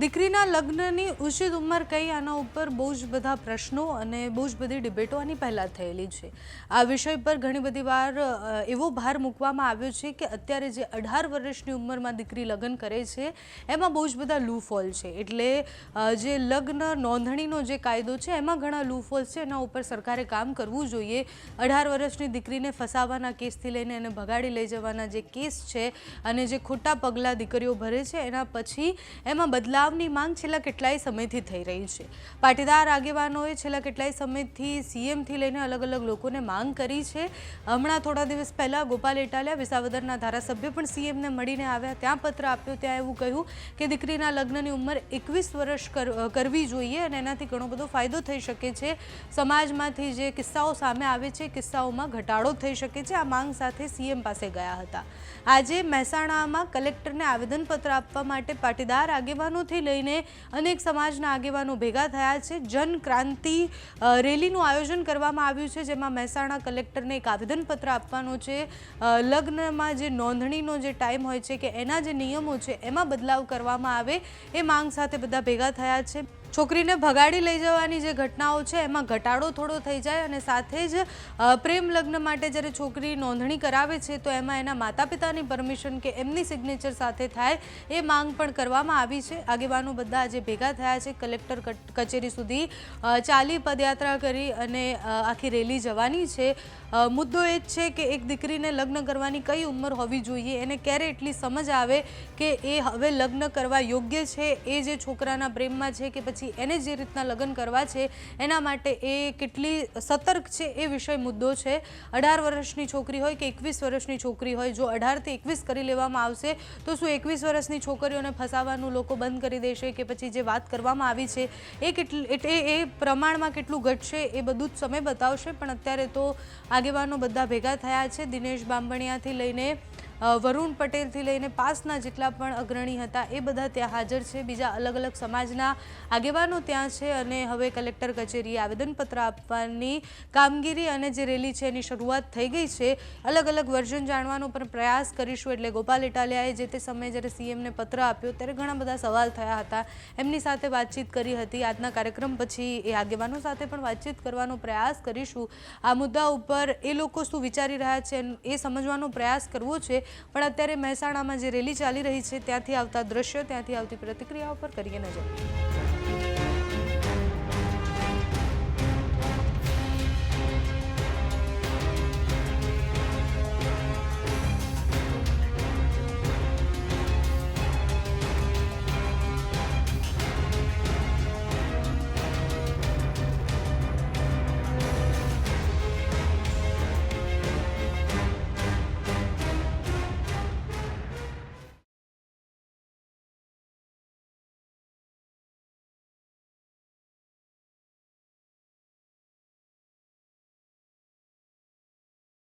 દીકરીના લગ્નની ઉચિત ઉંમર કઈ આના ઉપર બહુ જ બધા પ્રશ્નો અને બહુ જ બધી ડિબેટો આની પહેલાં થયેલી છે. આ વિષય પર ઘણી બધી વાર એવો ભાર મૂકવામાં આવ્યો છે કે અત્યારે જે અઢાર વર્ષની ઉંમરમાં દીકરી લગ્ન કરે છે, એમાં બહુ જ બધા લૂફોલ છે. એટલે જે લગ્ન નોંધણીનો જે કાયદો છે, એમાં ઘણા લૂફોલ છે. એના ઉપર સરકારે કામ કરવું જોઈએ. અઢાર વર્ષની દીકરીને ફસાવાના કેસથી લઈને એને ભગાડી લઈ જવાના જે કેસ છે અને જે ખોટા પગલાં દીકરીઓ ભરે છે, એના પછી એમાં બદલાવની માંગ છેલ્લા કેટલાય સમયથી થઈ રહી છે. પાટીદાર આગેવાનોએ છેલ્લા કેટલાય સમયથી સીએમથી લઈને અલગ અલગ લોકોને માંગ કરી છે. હમણાં થોડા દિવસ પહેલાં ગોપાલ ઇટાલિયા વિસાવદરના ધારાસભ્ય પણ સીએમને મળીને આવ્યા. ત્યાં પત્ર આપ્યો, ત્યાં એવું કહ્યું કે દીકરીના લગ્નની ઉંમર એકવીસ વર્ષ કર- કરવી જોઈએ અને એનાથી ઘણો બધો ફાયદો થઈ શકે છે. સમાજમાંથી જે કિસ્સાઓ સામે આવે છે, કિસ્સાઓમાં ઘટાડો થઈ શકે છે. આ માંગ સાથે સીએમ પાસે ગયા હતા. આજે મહેસાણામાં કલેક્ટરને આવેદનપત્ર આપવા માટે પાટીદાર આગેવાનોથી લઈને અનેક સમાજના આગેવાનો ભેગા થયા છે. જન ક્રાંતિ રેલીનું આયોજન કરવામાં આવ્યું છે, જેમાં મહેસાણા કલેક્ટરને એક આવેદનપત્ર આપવાનો છે. લગ્નમાં જે નોંધણીનો જે ટાઈમ હોય છે કે એના જે નિયમો છે, એમાં બદલાવ કરવામાં આવે એ માંગ સાથે બધા ભેગા થયા છે. છોકરીને ભગાડી લઈ જવાની જે ઘટનાઓ છે, એમાં ઘટાડો થોડો થઈ જાય અને સાથે જ પ્રેમ લગ્ન માટે જ્યારે છોકરી નોંધણી કરાવે છે, તો એમાં એના માતા પિતાની પરમિશન કે એમની સિગ્નેચર સાથે થાય એ માંગ પણ કરવામાં આવી છે. આગેવાનો બધા આજે ભેગા થયા છે, કલેક્ટર કટ- કચેરી સુધી ચાલી પદયાત્રા કરી અને આખી રેલી જવાની છે. મુદ્દો એ જ છે કે એક દીકરીને લગ્ન કરવાની કઈ ઉંમર હોવી જોઈએ, એને ક્યારે એટલી સમજ આવે કે એ હવે લગ્ન કરવા યોગ્ય છે, એ જે છોકરાના પ્રેમમાં છે કે પછી એને જે રીતના લગ્ન કરવા છે, એના માટે એ કેટલી સતર્ક છે એ વિષય મુદ્દો છે. અઢાર વર્ષની છોકરી હોય કે એકવીસ વર્ષની છોકરી હોય, જો અઢારથી એકવીસ કરી લેવામાં આવશે, તો શું એકવીસ વર્ષની છોકરીઓને ફસાવાનું લોકો બંધ કરી દેશે કે પછી જે વાત કરવામાં આવી છે, એ કેટલી, એટલે એ પ્રમાણમાં કેટલું ઘટશે એ બધું જ સમય બતાવશે. પણ અત્યારે તો આગેવાનો બધા ભેગા થયા છે. દિનેશ બાંભણિયાથી લઈને વરુણ પટેલથી લઈને પાસના જેટલા પણ અગ્રણી હતા એ બધા ત્યાં હાજર છે. બીજા અલગ અલગ સમાજના આગેવાનો ત્યાં છે અને હવે કલેક્ટર કચેરીએ આવેદનપત્ર આપવાની કામગીરી અને જે રેલી છે એની શરૂઆત થઈ ગઈ છે. અલગ અલગ વર્ઝન જાણવાનો પણ પ્રયાસ કરીશું એટલે ગોપાલ ઇટાલિયાએ જે તે સમયે જ્યારે સીએમને પત્ર આપ્યો ત્યારે ઘણા બધા સવાલ થયા હતા. એમની સાથે વાતચીત કરી હતી. આજના કાર્યક્રમ પછી એ આગેવાનો સાથે પણ વાતચીત કરવાનો પ્રયાસ કરીશું. આ મુદ્દા ઉપર એ લોકો શું વિચારી રહ્યા છે એ સમજવાનો પ્રયાસ કરવો છે પણ અત્યારે મહેસાણામાં જે રેલી ચાલી રહી છે, ત્યાંથી આવતા દ્રશ્યો, ત્યાંથી આવતી પ્રતિક્રિયાઓ પર કરીએ નજર.